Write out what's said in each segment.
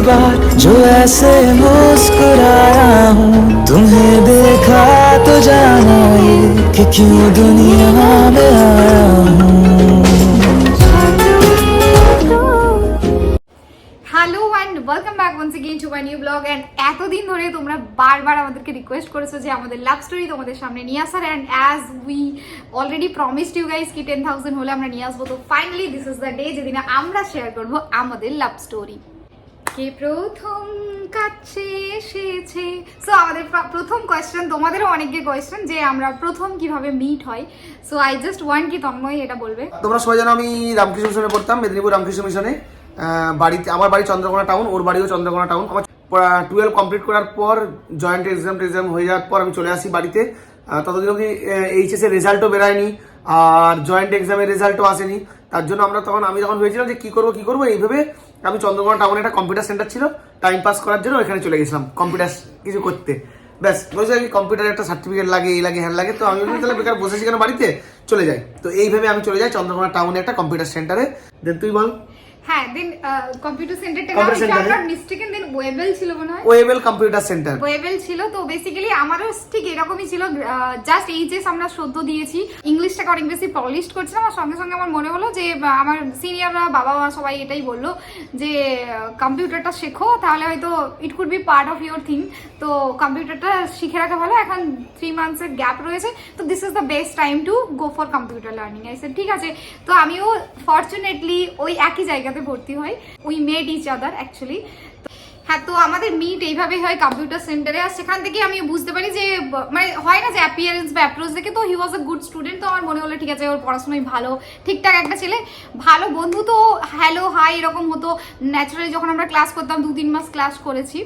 बार जो ऐसे मुस्कुराया हूँ तुम्हें देखा तो जाना ये कि क्यों दुनिया में आया हूँ hello and welcome back once again to my new blog and এতদিন ধরে তোমরা বারবার আমাদেরকে রিকোয়েস্ট করেছো যে আমাদের লাভ স্টোরি তোমাদের সামনে নিয়ে আসার and as we already promised you guys কি টেন থাউজেন্ড হলে আমরা নিয়ে আসবো তো finally this is the day যেদিন আমরা শেয়ার করবো আমাদের লাভ স্টোরি কে প্রথম কাছে এসেছে? সো আমাদের প্রথম কোয়েশ্চেন তোমাদেরও অনেকের কোয়েশ্চেন যে আমরা প্রথম কীভাবে মিট হয়। সো আই জাস্ট ওয়ান কি তন্ময় এটা বলবে? তোমরা সবাই জানো আমি রামকৃষ্ণ মিশনে পড়তাম, মেদিনীপুর রামকৃষ্ণ মিশনে। বাড়িতে আমার বাড়ি চন্দ্রকোনা টাউন ওর বাড়িও চন্দ্রকোনা টাউন আমার টুয়েলভ কমপ্লিট করার পর জয়েন্ট এক্সাম টেক্সাম হয়ে যাওয়ার পর আমি চলে আসি বাড়িতে। ততদিন অবধি এইচএস এর রেজাল্টও বেরায়নি, আর জয়েন্ট এক্সামের রেজাল্টও আসেনি। তার জন্য আমরা তখন আমি যখন হয়েছিলাম যে কি করব কি করব? এইভাবে আমি চন্দ্রকোনা টাউনে একটা কম্পিউটার সেন্টার ছিল টাইম পাস করার জন্য ওখানে চলে গেছিলাম কম্পিউটার কিছু করতে। ব্যাস, বলছে কি কম্পিউটারের একটা সার্টিফিকেট লাগে, এই লাগে হ্যাঁ লাগে, তো আমি তাহলে বেকার বসেছি কেন বাড়িতে? চলে যাই। তো এইভাবে আমি চলে যাই চন্দ্রকোনা টাউনে একটা কম্পিউটার সেন্টারে দেন তুই বল হ্যাঁ দেন কম্পিউটার সেন্টারটা মিস্টেকেন দেন ওয়েবেল ছিল মনে হয়। ওয়েবেল কম্পিউটার সেন্টার ওয়েবেল ছিল তো বেসিক্যালি আমারও ঠিক এরকমই ছিল জাস্ট এইচএস আমরা সদ্য দিয়েছি ইংলিশটাকে অনেক বেশি পলিশ করছিলাম আর সঙ্গে সঙ্গে আমার মনে হলো যে আমার সিনিয়ররা বাবা মা সবাই এটাই বলল যে কম্পিউটারটা শেখো তাহলে হয়তো it could be part of your thing তো কম্পিউটারটা শিখে রাখা ভালো এখন থ্রি মান্থসের গ্যাপ রয়েছে তো this is the best time to go for computer learning I ঠিক আছে। তো আমিও ফর্চুনেটলি ওই একই জায়গাতে ভর্তি হয় we made each other actually হ্যাঁ তো আমাদের মিট এইভাবেই হয় কম্পিউটার সেন্টারে আর সেখান থেকে আমি বুঝতে পারি যে মানে হয় না যে অ্যাপিয়ারেন্স বা অ্যাপ্রোচ দেখে, তো হি ওয়াজ আ গুড স্টুডেন্ট তো আমার মনে হলো ঠিক আছে, ওর পড়াশোনায় ভালো, ঠিকঠাক একটা ছেলে। ভালো বন্ধু তো হ্যালো হাই এরকম হতো। ন্যাচারালি যখন আমরা ক্লাস করতাম দু তিন মাস ক্লাস করেছি।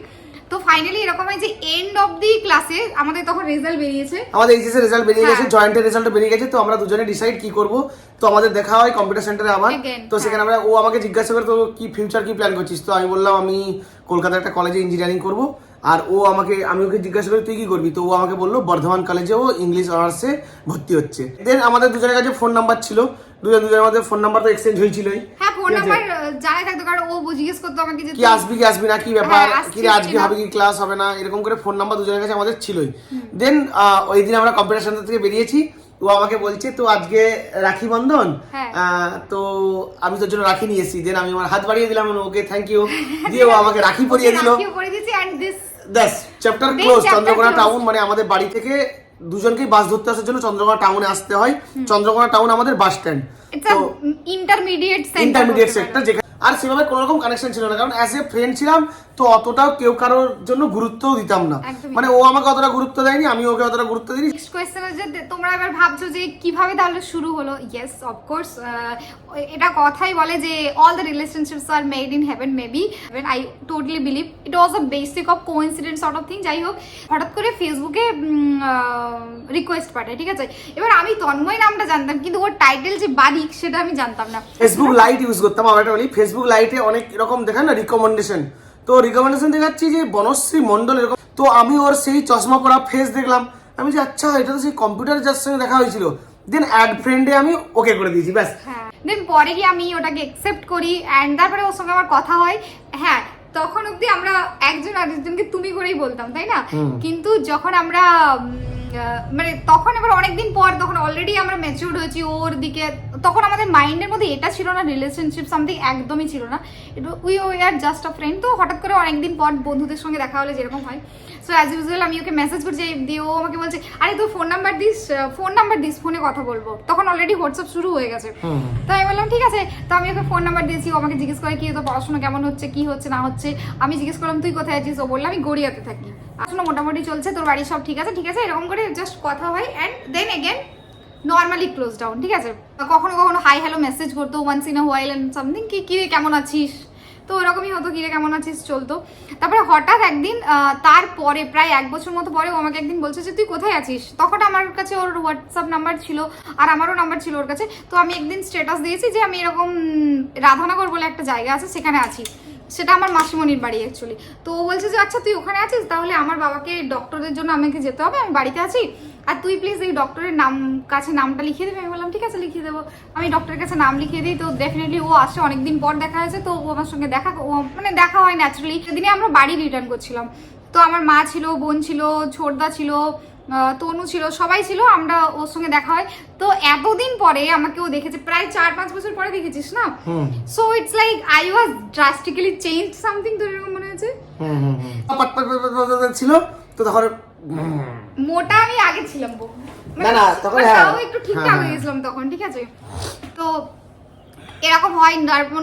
তো ফাইনালি এরকম হয় যে এন্ড অফ দি ক্লাসে আমাদের তখন রেজাল্ট বেরিয়েছে। আমাদের এইচএস এর রেজাল্ট বেরিয়ে গেছে হ্যাঁ। জয়েন্টের রেজাল্ট বেরিয়ে গেছে তো আমরা দুজনে ডিসাইড কি করব। তো আমাদের দেখা হয় কম্পিউটার সেন্টারে আবার। তো সেখানে আমরা ও আমাকে জিজ্ঞাসা করে তো কি ফিউচার কি প্ল্যান করছিস? তো আমি বললাম আমি কলকাতার একটা কলেজে ইঞ্জিনিয়ারিং করব। আর ও আমাকে আমি ওকে জিজ্ঞাসা করি তুই কি করবি? তো ও আমাকে বলল বর্ধমান কলেজে ও ইংলিশ অনার্সে ভর্তি হচ্ছে। দেন আমাদের দুজনের কাছে ফোন নাম্বার ছিল। দুজন দুজনের মধ্যে ফোন নাম্বার তো এক্সচেঞ্জ হয়েছিলই। হ্যাঁ ফোন নাম্বার জানাই থাকতো কারণ ও জিজ্ঞেস করতো আমাকে যে কি আসবি কি আসবি না কি ব্যাপার হ্যাঁ, কি আজকে হবে কি ক্লাস হবে না এরকম করে ফোন নাম্বার দুজনের কাছে আমাদের ছিলই। দেন ওই দিন আমরা কম্পিউটার সেন্টার থেকে বেরিয়েছি ও আমাকে বলছে তো আজকে রাখি বন্ধন? হ্যাঁ। তো আমি তোর জন্য রাখি নিয়ে এসেছি। দেন আমি আমার হাত বাড়িয়ে দিলাম ওকে থ্যাংক ইউ দিয়ে ও আমাকে রাখি পরিয়ে দিল। ব্যাস চ্যাপ্টার ক্লোজ চন্দ্রকোনা টাউন মানে আমাদের বাড়ি থেকে দুজনকেই বাস ধরতে আসার জন্য চন্দ্রকোনা টাউনে আসতে হয়। চন্দ্রকোনা টাউন আমাদের bus stand intermediate intermediate sector যেখানে আর সেভাবে কোনো রকম কানেকশন ছিল না কারণ অ্যাজ এ ফ্রেন্ড ছিলাম তো অতটাও কেউ কারোর জন্য গুরুত্বও দিতাম না। মানে ও আমাকে অতটা গুরুত্ব দেয়নি আমি ওকে অতটা গুরুত্ব দিইনি। নেক্সট কোয়েশ্চেন যে তোমরা এবার ভাবছ যে কীভাবে তাহলে শুরু হলো? ইয়েস অফকোর্স এটা কথাই বলে যে all the relationships are made in heaven maybe I totally believe it was a basic of coincident sort of thing যাই হোক। হঠাৎ করে ফেসবুকে রিকোয়েস্ট পাঠায় ঠিক আছে? এবার আমি তন্ময় নামটা জানতাম কিন্তু ওর টাইটেল যে বারিক সেটা আমি জানতাম না। ফেসবুক লাইট ইউজ করতাম একটা বলি ফেসবুক লাইটে অনেক এরকম দেখান না রিকমেন্ডেশন তো রিকমেন্ডেশন দেখাচ্ছি যে বনশ্রী মন্ডল এরকম তো আমি ওর সেই চশমা পরা ফেস দেখলাম। আমি যে আচ্ছা এটা তো সেই কম্পিউটার যার সঙ্গে দেখা হয়েছিল। দেন অ্যাড ফ্রেন্ডে আমি ওকে করে দিয়েছি ব্যাস। হ্যাঁ। দেন পরে গিয়ে আমি ওটাকে একসেপ্ট করি অ্যান্ড তারপরে ওর সঙ্গে আমার কথা হয়। হ্যাঁ তখন অবধি আমরা একজন আরেকজনকে তুমি করেই বলতাম তাই না? কিন্তু যখন আমরা মানে তখন এবার অনেকদিন পর তখন অলরেডি আমরা ম্যাচিউর্ড হয়েছি ওর দিকে তখন আমাদের মাইন্ডের মধ্যে এটা ছিল না রিলেশনশিপ সামথিং একদমই ছিল না। We we are just a friend তো হঠাৎ করে অনেকদিন পর বন্ধুদের সঙ্গে দেখা হলে যেরকম হয়। সো অ্যাজ ইউজুয়াল আমি ওকে মেসেজ করছি দিয়ে ও আমাকে বলছে আরে তোর ফোন নাম্বার দিস ফোন নাম্বার দিস ফোনে কথা বলব। তখন অলরেডি হোয়াটসঅ্যাপ শুরু হয়ে গেছে। তো আমি বললাম ঠিক আছে। তো আমি ওকে ফোন নাম্বার দিয়েছি ও আমাকে জিজ্ঞেস করে কি তো পড়াশোনা কেমন হচ্ছে কি হচ্ছে না হচ্ছে? আমি জিজ্ঞেস করলাম তুই কোথায় আছিস? ও বললাম আমি গড়িয়াতে থাকি। আসলে মোটামুটি চলছে তোর বাড়ি সব ঠিক আছে ঠিক আছে এরকম করে জাস্ট কথা হয়। And then again normally close down ঠিক আছে? কখনো কখনো হাই হ্যালো মেসেজ করতো once in while and something কি কি রে, কেমন আছিস? তো ওরকমই হতো কিরে কেমন আছিস? চলতো। তারপরে হঠাৎ একদিন তারপরে প্রায় এক বছর মতো পরে ও আমাকে একদিন বলছে যে তুই কোথায় আছিস? তখন আমার কাছে ওর হোয়াটসঅ্যাপ নাম্বার ছিল আর আমারও নাম্বার ছিল ওর কাছে। তো আমি একদিন স্ট্যাটাস দিয়েছি যে আমি এরকম রাধানগর বলে একটা জায়গা আছে সেখানে আছি। সেটা আমার মাসিমণির বাড়ি অ্যাকচুয়ালি তো ও বলছে যে আচ্ছা তুই ওখানে আছিস? তাহলে আমার বাবাকে ডক্টরের জন্য আমাকে যেতে হবে আমি বাড়িতে আছি। আর তুই প্লিজ এই ডক্টরের নাম কাছে নামটা লিখিয়ে দেবে আমি বললাম ঠিক আছে লিখিয়ে দেবো আমি ডক্টরের কাছে নাম লিখিয়ে দিই তো ডেফিনেটলি ও আসে অনেকদিন পর দেখা হয়েছে তো ও আমার সঙ্গে দেখা ও মানে দেখা হয় ন্যাচারালি সেদিনে আমরা বাড়ি রিটার্ন করছিলাম তো আমার মা ছিল বোন ছিল ছোটদা ছিল তনু ছিল সবাই ছিল আমরা ওর সঙ্গে দেখা হয় তো এতদিন পরে আমাকে ও দেখেছে প্রায় চার পাঁচ বছর পরে দেখেছিস না so it's like I was drastically change something তোর এরকম মনে হয়েছে ছিল তো তখন। মোটা আমি আগে ছিলাম বউ। না, না, তখন মানে হ্যাঁ। তাও একটু ঠিকঠাক হ্যাঁ, হয়ে হ্যাঁ। গেছিলাম তখন ঠিক আছে তো এরকম হয়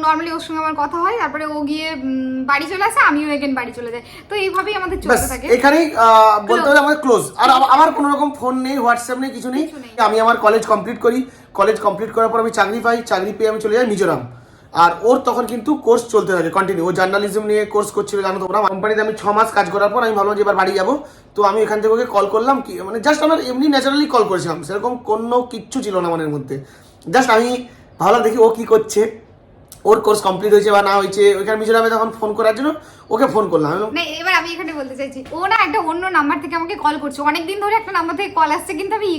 নর্মালি ওর সঙ্গে আমার কথা হয় তারপরে ও গিয়ে বাড়ি চলে আসে আমিও এগেন বাড়ি চলে যাই তো এইভাবেই আমাদের চলতে থাকে এখানেই বলতে. হলে আমাদের ক্লোজ আর আমার কোনো রকম ফোন নেই হোয়াটসঅ্যাপ নেই কিছু নেই। আমি আমার কলেজ কমপ্লিট করি কলেজ কমপ্লিট করার পর আমি চাকরি পাই চাকরি পেয়ে আমি চলে যাই মিজোরাম আর ওর তখন কিন্তু কোর্স চলতে থাকে কন্টিনিউ ও জার্নালিজম নিয়ে কোর্স করছিল, জানো তোমরা? কোম্পানিতে আমি ছ মাস কাজ করার পর আমি ভাবলাম যে এবার বাড়ি যাব। তো আমি এখান থেকে ওকে কল করলাম কি মানে জাস্ট আমার এমনি ন্যাচারালি কল করেছিলাম। সেরকম কোনো কিচ্ছু ছিল না মনের মধ্যে। জাস্ট আমি ভাবলাম, দেখি ও কি করছে। ওর কোর্স কমপ্লিট হয়েছে বা না হয়েছে, ওইখানে মিজোরামে তখন ফোন করার জন্য ওকে ফোন করলাম। না, এবার আমি এখানে বলতে চাইছি, ও না একটা অন্য নাম্বার থেকে আমাকে কল করছে। অনেকদিন ধরে একটা নাম্বার থেকে কল আসছে, কিন্তু আমি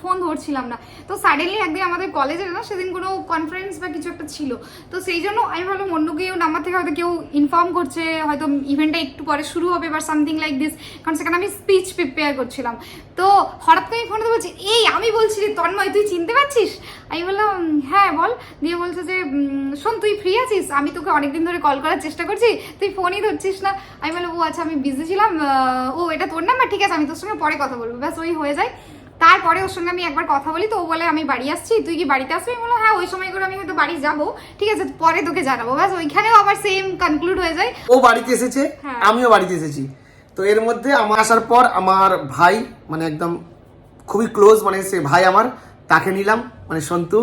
ফোন ধরছিলাম না। তো সাডেনলি একদিন আমাদের কলেজে না সেদিন কোনো কনফারেন্স বা কিছু একটা ছিল। তো সেই জন্য আমি ভাবলাম অন্য কেউ নাম্বার থেকে হয়তো কেউ ইনফর্ম করছে, হয়তো ইভেন্টটা একটু পরে শুরু হবে বা সামথিং লাইক দিস কারণ সেখানে আমি স্পিচ প্রিপেয়ার করছিলাম। তো হঠাৎ করে ফোনে বলছি, এই, আমি বলছি রে তন্ময়, তুই চিনতে পারছিস? আমি বললাম হ্যাঁ বল। দিয়ে বলছে যে শোন, তুই ফ্রি আছিস? আমি তোকে অনেকদিন ধরে কল করার চেষ্টা করছি। তুই ফোনই ধরছিস না। আমি বললাম, ও আচ্ছা আমি বিজি ছিলাম। ও, এটা তোর নাম্বার ঠিক আছে, আমি তোর সঙ্গে পরে কথা বলব। ব্যাস, ওই হয়ে যায়। তারপরে ওর সঙ্গে আমি একবার কথা বলি তো ও বলে আমি বাড়ি আসছি তুই কি বাড়িতে আসবি? আমি বললাম হ্যাঁ ওই সময় করে আমি হয়তো বাড়ি যাব। ঠিক আছে পরে তোকে জানাব। ব্যাস ওইখানেও আবার সেম কনক্লুড হয়ে যায়। ও বাড়িতে এসেছে হ্যাঁ। আমিও বাড়িতে এসেছি। তো এর মধ্যে আমার আসার পর আমার ভাই মানে একদম খুবই ক্লোজ মানে সে ভাই আমার তাকে নিলাম মানে সন্তু।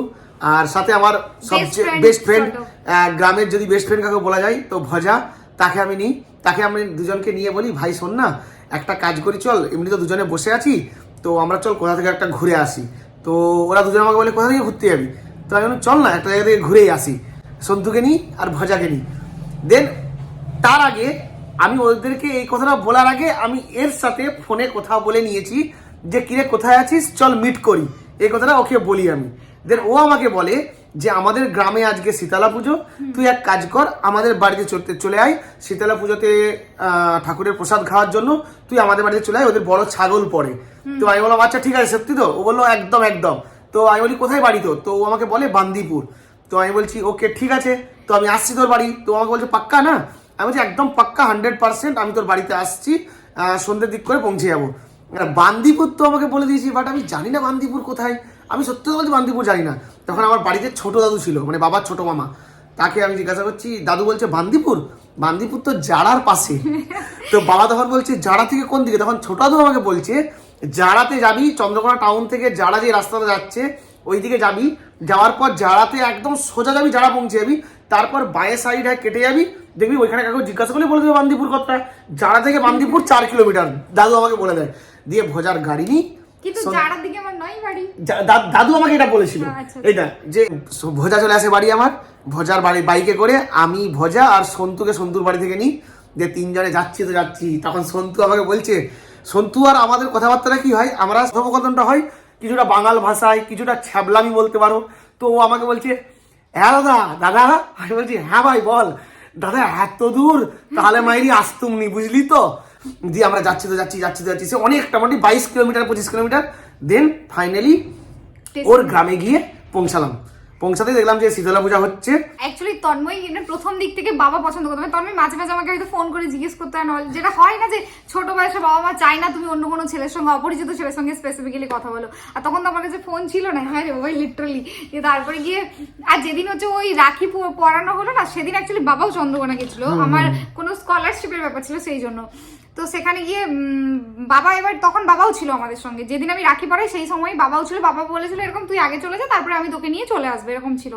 আর সাথে আমার সবচেয়ে বেস্ট ফ্রেন্ড। গ্রামের যদি বেস্ট ফ্রেন্ড কাকে বলা যায় তো ভজা তাকে আমি নিই। তাকে আমি দুজনকে নিয়ে বলি ভাই শোন না একটা কাজ করি চল এমনি তো দুজনে বসে আছি তো আমরা চল কোথা থেকে একটা ঘুরে আসি। তো ওরা দুজন আমাকে বলে, কোথা থেকে ঘুরতে যাবি? তো আমি চল না, একটা জায়গা থেকে ঘুরেই আসি। সন্তুকে নিই আর ভজাকে নিই। দেন তার আগে আমি ওদেরকে এই কথাটা বলার আগে আমি এর সাথে ফোনে কথা বলে নিয়েছি যে, কিরে, কোথায় আছিস? চল মিট করি। এই কথাটা ওকে বলি আমি। দেন ও আমাকে বলে যে আমাদের গ্রামে আজকে শীতলা পুজো তুই এক কাজ কর আমাদের বাড়িতে চলতে চলে আয় শীতলা পুজোতে ঠাকুরের প্রসাদ খাওয়ার জন্য তুই আমাদের বাড়িতে চলে আয় ওদের বড় ছাগল পড়ে। তো আমি বললাম আচ্ছা ঠিক আছে সত্যি তো? ও বলল একদম একদম। তো আমি বলি কোথায় বাড়ি তো তো ও আমাকে বলে বান্দিপুর। তো আমি বলছি ওকে ঠিক আছে। তো আমি আসছি তোর বাড়ি। তো আমাকে বলছে পাক্কা না? আমি বলছি একদম পাক্কা হান্ড্রেড পার্সেন্ট আমি তোর বাড়িতে আসছি সন্ধ্যের দিক করে পৌঁছে যাব। বান্দিপুর তো আমাকে বলে দিয়েছি বাট আমি জানি না বান্দিপুর কোথায়। আমি সত্যি কথা বলছি বান্দিপুর জানি না। তখন আমার বাড়িতে ছোট দাদু ছিল মানে বাবার ছোট মামা। তাকে আমি জিজ্ঞাসা করছি, দাদু বলছে বান্দিপুর? বান্দিপুর তো জাড়ার পাশে। তো বাবা তখন বলছে, জাড়া থেকে কোন দিকে? তখন ছোট দাদু আমাকে বলছে, জাড়াতে যাবি, চন্দ্রকোনা টাউন থেকে জাড়া যে রাস্তাটা যাচ্ছে, ওইদিকে যাবি। যাওয়ার পর জাড়াতে একদম সোজা যাবি, জাড়া পৌঁছে যাবি। তারপর বাঁয়ে সাইড হয় কেটে যাবি। দেখবি ওইখানে কাউকে জিজ্ঞাসা করলে বলে দেবে বান্দিপুর কতটা জাড়া থেকে বান্দিপুর চার কিলোমিটার। দাদু আমাকে বলে দেয়, দিয়ে ভোজার গাড়ি নিই কিন্তু শোন- দিকে আমার নয় বাড়ি। দাদু আমাকে এটা বলেছিল। আচ্ছা, আচ্ছা। এটা যে ভোজা চলে আসে বাড়ি আমার ভোজার বাড়ি বাইকে করে আমি ভোজা আর সন্তুকে সন্তুর বাড়ি থেকে নিই। যে তিনজনে যাচ্ছি তো যাচ্ছি। তখন সন্তু আমাকে বলছে সন্তু আর আমাদের কথাবার্তা কি হয়? আমরা কথোপকথনটা হয় কিছুটা বাঙাল ভাষায় কিছুটা ছ্যাবলামি বলতে পারো। তো ও আমাকে বলছে হ্যাঁ দাদা দাদা? আমি বলছি হ্যাঁ ভাই বল। দাদা এত দূর? তাহলে মাইরি আসতুম নি বুঝলি তো? দিয়ে আমরা যাচ্ছি তো যাচ্ছি যাচ্ছি তো যাচ্ছি। সে অনেকটা মোটামুটি বাইশ কিলোমিটার পঁচিশ কিলোমিটার। দেন ফাইনালি ওর গ্রামে গিয়ে পৌঁছালাম। পৌঁছাতে দেখলাম যে শীতলা পূজা হচ্ছে। অ্যাকচুয়ালি তন্ময় প্রথম দিক থেকে বাবা পছন্দ করতো। মানে তন্ময় মাঝে মাঝে আমাকে হয়তো ফোন করে জিজ্ঞেস করতে হয় নয় যেটা হয় না যে ছোট বয়সে বাবা মা চায় না তুমি অন্য কোনো ছেলের সঙ্গে অপরিচিত ছেলের সঙ্গে স্পেসিফিক্যালি কথা বলো। আর তখন তো আমার কাছে ফোন ছিল না। হ্যাঁ রে ওই লিটারালি তারপরে গিয়ে আর যেদিন হচ্ছে ওই রাখি প- পরানো হলো না সেদিন অ্যাকচুয়ালি বাবাও চন্দ্রকোনা গেছিল। আমার কোনো স্কলারশিপের ব্যাপার ছিল সেই জন্য। তো সেখানে গিয়ে বাবা এবার, তখন বাবাও ছিল আমাদের সঙ্গে। যেদিন আমি রাখি পড়াই, সেই সময় বাবাও ছিল। বাবা বলেছিল, এরকম তুই আগে চলে যা, তারপরে আমি তোকে নিয়ে চলে আসবে, এরকম ছিল।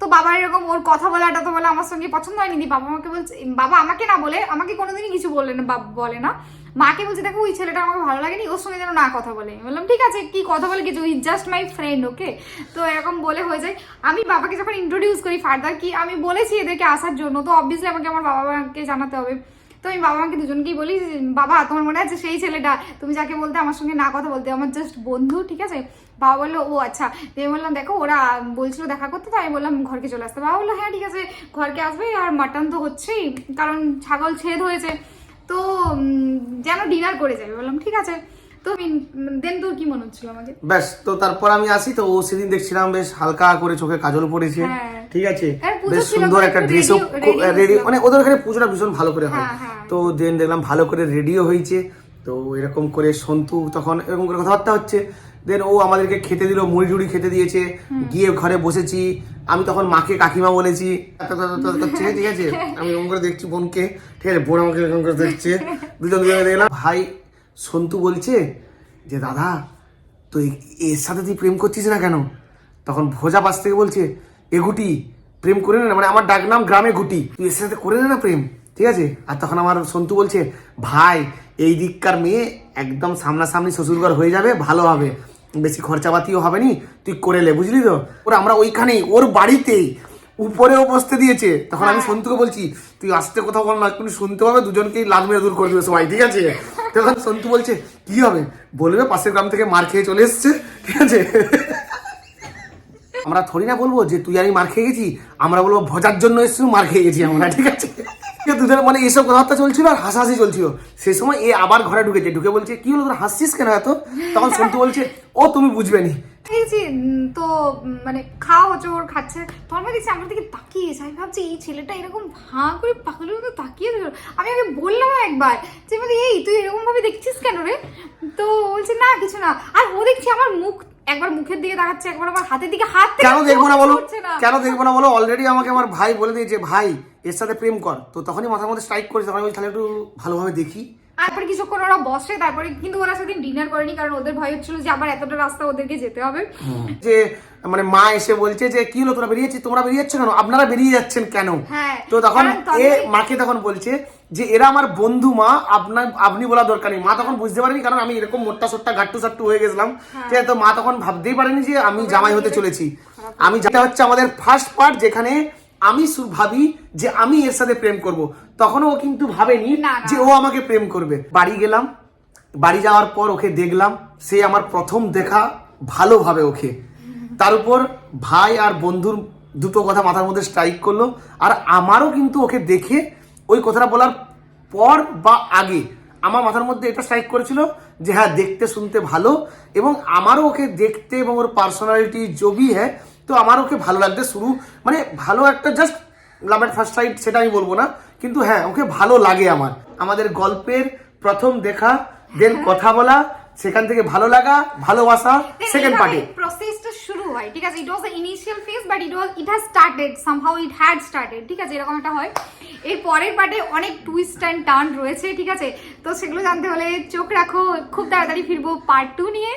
তো বাবার এরকম ওর কথা বলাটা তো বলে আমার সঙ্গে পছন্দ হয়নি। দি বাবা আমাকে বলছে, বাবা আমাকে না বলে, আমাকে কোনোদিনই কিছু বললে না বলে না। মাকে বলছে, দেখো, ওই ছেলেটা আমাকে ভালো লাগেনি, ওর সঙ্গে যেন না কথা বলে। বললাম, ঠিক আছে, কি কথা বলে কিছু? Is just my friend okay তো এরকম বলে হয়ে যায়। আমি বাবাকে যখন ইন্ট্রোডিউস করি ফার্দার কি আমি বলেছি এদেরকে আসার জন্য, তো অবভিয়াসলি আমাকে আমার বাবা মাকে জানাতে হবে। তো আমি বাবা মাকে দুজনকেই বলি বাবা তোমার মনে আছে সেই ছেলেটা? তুমি যাকে বলতে আমার সঙ্গে না কথা বলতে আমার জাস্ট বন্ধু ঠিক আছে? বাবা বলল ও আচ্ছা। আমি বললাম দেখো ওরা বলছিল দেখা করতে তো আমি বললাম ঘরকে চলে আসতে। বাবা বলল হ্যাঁ ঠিক আছে ঘরকে আসবে আর মাটন তো হচ্ছেই কারণ ছাগল ছেদ হয়েছে। তো যেন ডিনার করে যাবে বললাম ঠিক আছে। তো দেন তোর কি মনে হচ্ছিল আমাকে ব্যাস তো তারপর আমি আসি তো ও সেদিন দেখছিলাম বেশ হালকা করে চোখে কাজল পড়েছে। হ্যাঁ। ঠিক আছে? বেশ সুন্দর একটা ড্রেসও রেডি মানে ওদের ওখানে পুজোটা ভীষণ ভালো করে হয়। হ্যাঁ, হ্যাঁ। তো দেন দেখলাম ভালো করে রেডিও হয়েছে। তো এরকম করে সন্তু তখন এরকম করে কথাবার্তা হচ্ছে। দেন ও আমাদেরকে খেতে দিল মুড়ি টুড়ি খেতে দিয়েছে। গিয়ে ঘরে বসেছি। আমি তখন মাকে কাকিমা বলেছি। ঠিক আছে। আমি এরকম করে দেখছি বোনকে। ঠিক আছে বোন আমাকে এরকম করে দেখছে। দুজন দুজনে দেখলাম ভাই সন্তু বলছে যে দাদা তুই এর সাথে তুই প্রেম করছিস না কেন? তখন ভোজা পাশ থেকে বলছে এ গুটি প্রেম করে নে না মানে আমার ডাক নাম গ্রামে গুটি। তুই এর সাথে করে নে না প্রেম ঠিক আছে? আর তখন আমার সন্তু বলছে ভাই এই দিককার মেয়ে একদম সামনাসামনি শ্বশুরঘর হয়ে যাবে ভালো হবে। বেশি খরচাপাতিও হবে নি তুই করে লে বুঝলি তো? ওরা আমরা ওইখানেই ওর বাড়িতেই উপরেও বসতে দিয়েছে। তখন আমি সন্তুকে বলছি তুই আসতে কোথাও বল না একটু শুনতে হবে দুজনকেই লাল মেরে দূর করে দেবে সবাই ঠিক আছে? তখন সন্তু বলছে কি হবে? বলবে পাশের গ্রাম থেকে মার খেয়ে চলে এসছে ঠিক আছে? আমরা থরি না বলব যে তুই আমি মার খেয়ে গেছি, আমরা বলব ভজার জন্য এসেছি মার খেয়ে গেছি আমরা, ঠিক আছে? দুজন মানে এইসব কথাবার্তা চলছিল আর হাসাহাসি চলছিল। সে সময় এ আবার ঘরে ঢুকেছে, ঢুকে বলছে, কি হলো হাসছিস কেন এত? তখন সন্তু বলছে, ও, তুমি বুঝবে নি। খেয়েছি তো মানে খাওয়া হচ্ছে ওর খাচ্ছে। তখন দেখছি আমার দিকে তাকিয়েছে আমি ভাবছি, এই ছেলেটা এরকম ভাঁ করে পাগলের মতো তাকিয়ে দিল আমি ওকে বললাম একবার যে বলি এই, তুই এরকম ভাবে দেখছিস কেন রে? তো বলছে, না, কিছু না। আর ও দেখছি আমার মুখ একবার মুখের দিকে তাকাচ্ছে একবার আমার হাতের দিকে হাত কেন দেখব না বলো? কেন দেখব না বলো? অলরেডি আমাকে আমার ভাই বলে দিয়েছে ভাই এর সাথে প্রেম কর। তো তখনই মাথার মধ্যে স্ট্রাইক করেছে তখন আমি তাহলে একটু ভালোভাবে দেখি। তারপরে কিছুক্ষণ ওরা বসে তারপরে কিন্তু ওরা সেদিন ডিনার করেনি কারণ ওদের ভয় হচ্ছিল যে আবার এতটা রাস্তা ওদেরকে যেতে হবে। যে মানে মা এসে বলছে যে কি হলো তোরা বেরিয়েছিস? তোমরা বেরিয়ে যাচ্ছ কেন? আপনারা বেরিয়ে যাচ্ছেন কেন? হ্যাঁ, তো তখন এ মাকে তখন বলছে যে এরা আমার বন্ধু মা আপনার আপনি বলা দরকার নেই। মা তখন বুঝতে পারেনি কারণ আমি এরকম মোট্টা সোট্টা গাট্টু সাট্টু হয়ে গেছিলাম। হ্যাঁ। ঠিক আছে, তো মা তখন ভাবতেই পারেনি যে আমি জামাই হতে চলেছি। আমি যেটা হচ্ছে আমাদের ফার্স্ট পার্ট যেখানে আমি ভাবি যে আমি এর সাথে প্রেম করব। তখনও ও কিন্তু ভাবেনি। যে ও আমাকে প্রেম করবে বাড়ি গেলাম বাড়ি যাওয়ার পর ওকে দেখলাম সে আমার প্রথম দেখা ভালোভাবে ওকে তার উপর ভাই আর বন্ধুর দুটো কথা মাথার মধ্যে স্ট্রাইক করল আর আমারও কিন্তু ওকে দেখে ওই কথাটা বলার পর বা আগে আমার মাথার মধ্যে এটা স্ট্রাইক করেছিল যে হ্যাঁ দেখতে শুনতে ভালো এবং আমারও ওকে দেখতে এবং ওর পার্সোনালিটি জবি হ্যাঁ তো আমার ওকে ভালো লাগতে শুরু মানে ভালো একটা just love at first sight সেটা আমি বলব না। কিন্তু হ্যাঁ ওকে ভালো লাগে আমার। আমাদের গল্পের প্রথম দেখা দেন কথা বলা সেখান থেকে ভালো লাগা ভালোবাসা সেকেন্ড পার্টে প্রসেসটা শুরু হয় ঠিক আছে? It was the initial phase but it was it has started somehow it had started ঠিক আছে? এরকম একটা হয়। এর পরের পার্টে অনেক টুইস্ট অ্যান্ড টার্ন রয়েছে ঠিক আছে? তো সেগুলো জানতে হলে চোখ রাখো খুব তাড়াতাড়ি ফিরবো পার্ট টু নিয়ে।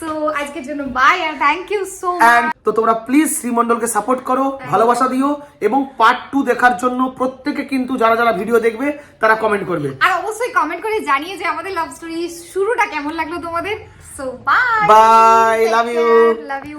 সো আজকের জন্য বাই আর থ্যাংক ইউ সো মাচ তো তোমরা প্লিজ শ্রীমণ্ডলকে সাপোর্ট করো ভালোবাসা দিও এবং পার্ট টু দেখার জন্য প্রত্যেকে কিন্তু যারা যারা ভিডিও দেখবে তারা কমেন্ট করবে। আর অবশ্যই কমেন্ট করে জানিয়ে যে আমাদের লাভ স্টোরি শুরুটা কেমন লাগল তোমাদের। So bye bye love you love you